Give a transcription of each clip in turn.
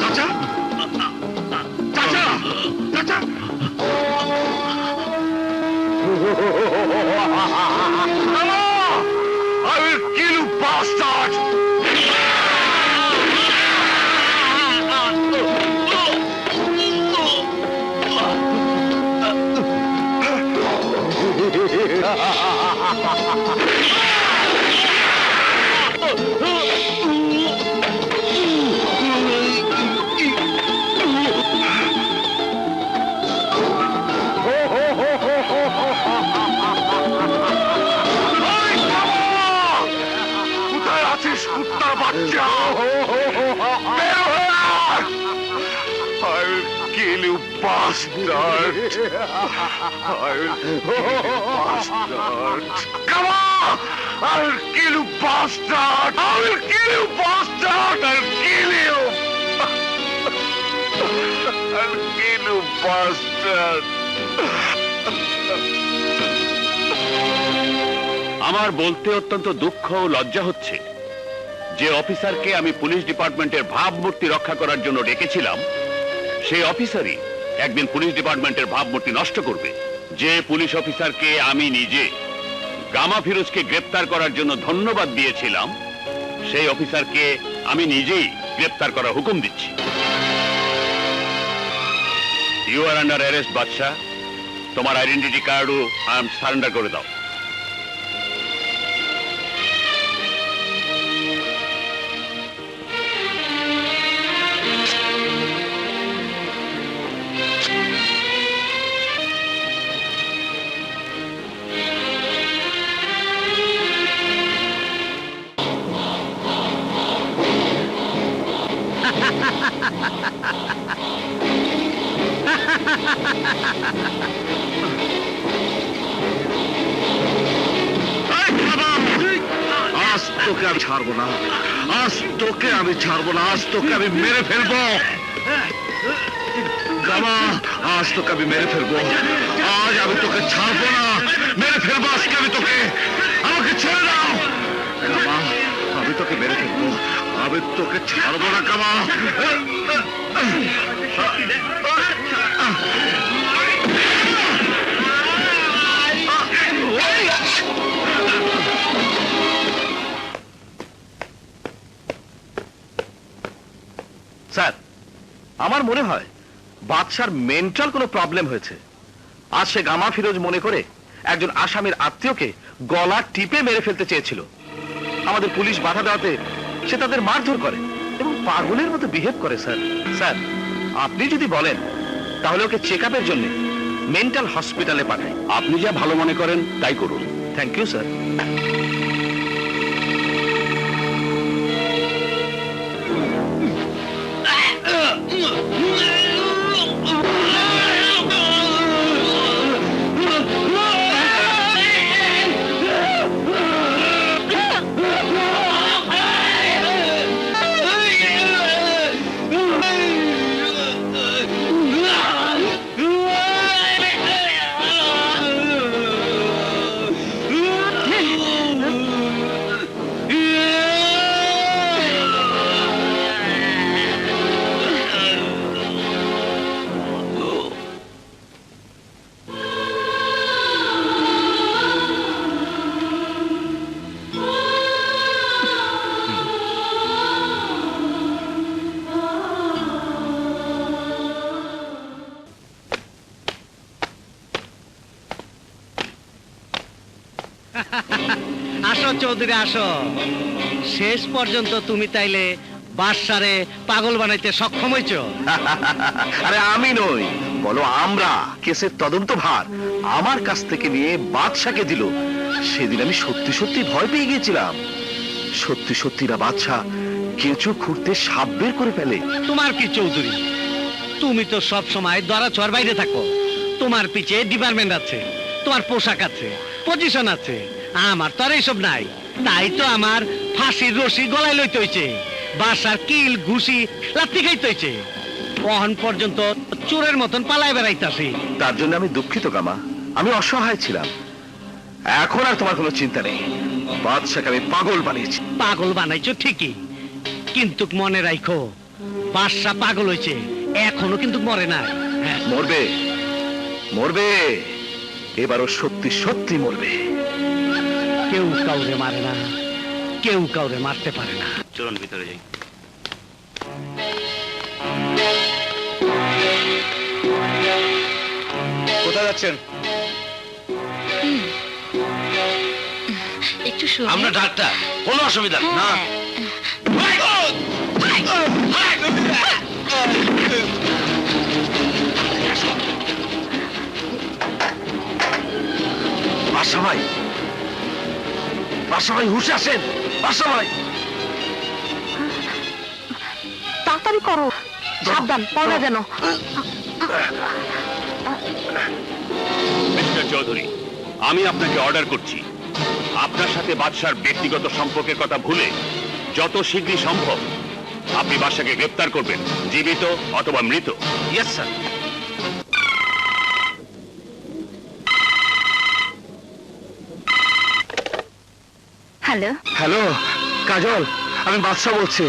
চাচা? চাচা? Bastard! I will kill you, bastard! Come on! I will kill you, bastard! I will kill you, bastard! I'll kill you! I'll kill you, bastard! আমার বলতে অত্যন্ত দুঃখ ও লজ্জা হচ্ছে যে অফিসারকে আমি পুলিশ ডিপার্টমেন্টের ভাবমূর্তি রক্ষা করার জন্য ডেকেছিলাম সেই অফিসারই একদিন পুলিশ ডিপার্টমেন্টের ভাবমূর্তি নষ্ট করবে। যে পুলিশ অফিসারকে আমি নিজে, গামা ফিরোজকে গ্রেপ্তার করার জন্য ধন্যবাদ দিয়েছিলাম, সেই অফিসারকে আমি নিজেই গ্রেপ্তার করার হুকুম দিচ্ছি। ইউ আর আন্ডার অ্যারেস্ট বাদশাহ। তোমার আইডেন্টিটি কার্ডও সারেন্ডার করে দাও। আজ তোকে আমি ছাড়বো না। আজ তোকে আমি ছাড়বো না। আজ তোকে আমি মেরে ফেলব। গামা আজ তোকে আমি মেরে ফেলব। আজ আমি তোকে ছাড়বো না। মেরে ফেলব আজকে আমি তোকে। আমাকে ছেড়ে দাও। গামা আমি তোকে মেরে ফেলব। আমি তোকে ছাড়বো না গামা স্যার, আমার মনে হয় বাদশার মেন্টাল কোনো প্রবলেম হয়েছে আজ সে গামা ফিরোজ মনে করে একজন আসামির আত্মীয়কে গলা টিপে মেরে ফেলতে চেয়েছিল আমাদের পুলিশ বাধা দেওয়াতে সে তাদের মারধর করে এবং পাগলের মতো বিহেভ করে স্যার স্যার আপনি যদি বলেন তাহলে ওকে চেক আপের জন্য মেন্টাল হসপিটালে পাঠাই আপনি যা ভালো মনে করেন তাই করুন থ্যাংক ইউ স্যার আসো চৌধুরী আসো। শেষ পর্যন্ত তুমি তাইলে বাদশারে পাগল বানাইতে সক্ষম হইছো? আরে আমি নই বলো আমরা কেসের তদন্ত ভার আমার কাছ থেকে নিয়ে বাদশাকে দিল। সেদিন আমি সত্যি সত্যি ভয় পেয়ে গিয়েছিলাম। সত্যি সত্যি না বাদশা কেঁচো খুঁড়তে সাপ বের করে ফেলে। তোমার কি চৌধুরী? তুমি তো সব সময় দরা চর বাইরে থাকো। তোমার পিছে ডিপার্টমেন্ট আছে তোমার পোশাক আছে পজিশন আছে। আমার তো আর এইসব নাই। তাই তো আমার ফাঁসির রশি গলায় লইতে হইছে। বাসার কিল ঘুষি লাত্তি খাইতে হইছে। কখন পর্যন্ত চোরের মতন পালায় বেড়াইতাছি। তার জন্য আমি দুঃখিত গামা। আমি অসহায় ছিলাম। এখন আর তোমার কোনো চিন্তা নেই। বাদশাকে আমি পাগল বানিয়েছি। পাগল বানাইছো ঠিকই। কিন্তু মনে রাখো বাদশা পাগল হয়েছে এখনও কিন্তু মরে হ্যাঁ মরবে। মরবে। এবারও সত্যি সত্যি মরবে। কেউ কাউরে মারে না কেউ কাউরে মারতে পারে না। চলুন ভিতরে যাই। কোথায় যাচ্ছেন? একটু শুনুন আমরা ডাক্তার কোনো অসুবিধা না হ্যাঁ। বাসা ভাই বাসা ভাই হুশে আসেন বাসা ভাই তাড়াতাড়ি করো সাবধান পড়া যেন। মিস্টার চৌধুরী আমি আপনাকে অর্ডার করছি। আপনার সাথে বাদশার ব্যক্তিগত সম্পর্কের কথা ভুলে যত শীঘ্রই সম্ভব আপনি বাদশাকে গ্রেপ্তার করবেন জীবিত অথবা মৃত। Yes sir hello. Hello Kajal আমি বাদশাহ বলছি।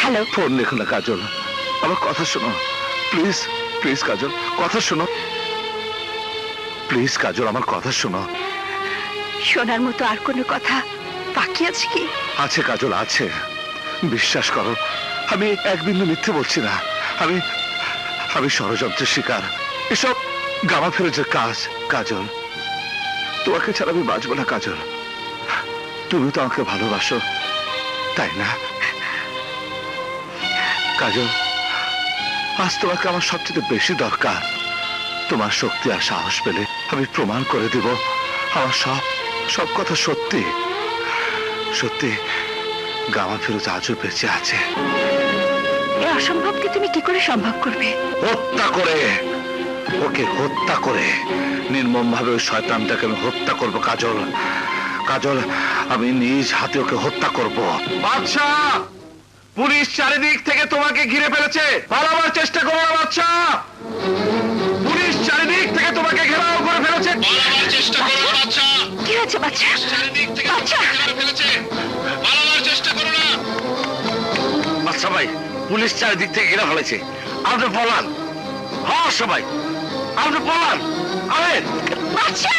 হ্যালো। ফোন রেখো না কাজল। আমার কথা শোনো। প্লিজ প্লিজ কাজল কথা শোনো। প্লিজ কাজল আমার কথা শোনো। শোনার মতো আর কোনো কথা বাকি আছে কি? আছে কাজল আছে। বিশ্বাস করো আমি এক বিন্দু মিথ্যে বলছি না। আমি আমি ষড়যন্ত্রের শিকার। এসব গামা ফেরোজের কাজ কাজল। তোমাকে ছাড়া আমি বাঁচবো না কাজল। তুমি তো আমাকে ভালোবাসো তাই না? কাজল আজ তোমাকে আমার সবচেয়ে বেশি দরকার। তোমার শক্তি আর সাহস পেলে আমি প্রমাণ করে দেব আমার সব সব কথা সত্যি। সত্যি গামা ফিরোজ আজও বেঁচে আছে। এই অসম্ভবকে তুমি কি করে সম্ভব করবে? হত্যা করে! ওকে হত্যা করে! নির্মম ভাবে ওই শয়তানটাকে আমি হত্যা করব কাজল। কাজল আমি নিজ হাতে ওকে হত্যা করব। বাদশা পুলিশ চারিদিক থেকে তোমাকে ঘিরে ফেলেছে। পালাবার চেষ্টা করো না বাদশা পুলিশ চারিদিক থেকে তোমাকে ঘেরাও করে ফেলেছে। পালাবার চেষ্টা করো না বাচ্চা। কি হয়েছে বাচ্চা? চারিদিক থেকে বাচ্চা! ঘিরে ফেলেছে। পালাবার চেষ্টা করো না। বাদশা ভাই পুলিশ চারিদিক থেকে ঘিরে ফেলেছে। আপনি পলান। হ্যাঁ সবাই আপনি পলান। আমেন বাচ্চা!